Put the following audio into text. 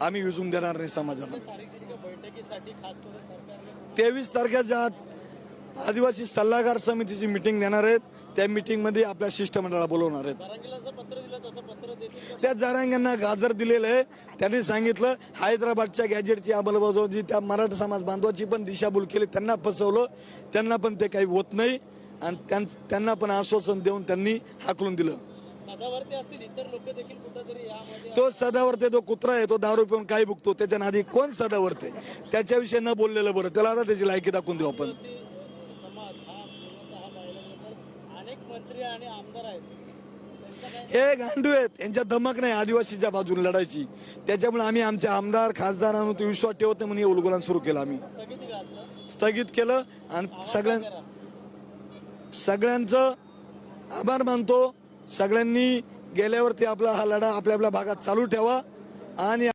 आम्ही विजून देणार नाही समाजाला. तेवीस तारखेच्या आत आदिवासी सल्लागार समितीची मिटिंग देणार आहेत. त्या मिटिंगमध्ये आपल्या शिष्टमंडळाला बोलवणार आहेत? त्या जरांगांना गाजर दिलेलं आहे. त्यांनी सांगितलं हैदराबादच्या गॅजेटची अंमलबजावणी त्या मराठा समाज बांधवाची पण दिशाभूल केली. त्यांना फसवलं. त्यांना पण ते काही होत नाही. आणि त्यां- त्यांना पण आश्वासन देऊन त्यांनी हाकलून दिलं. तो सदावरते तो कुत्रा आहे तो दारू पिऊन काय बुकतो त्याच्या नादी कोण सदावरते त्याच्याविषयी न बोललेलं बरं. त्याला आता त्याची लायकी दाखवून देऊ आपण. हा गांडू आहेत. यांच्या धमक नाही आदिवासीच्या बाजूने लढायची. त्याच्यामुळे आम्ही आमचे आमदार खासदारांवर विश्वास ठेवत नाही म्हणून हे उलगुलान सुरू केलं आम्ही. स्थगिती केलं आणि सगळ्यां. सगळ्यांचं आभार मानतो. सगळ्यांनी गेल्यावरती आपला हा लढा आपल्या आपल्या भागात चालू ठेवा आणि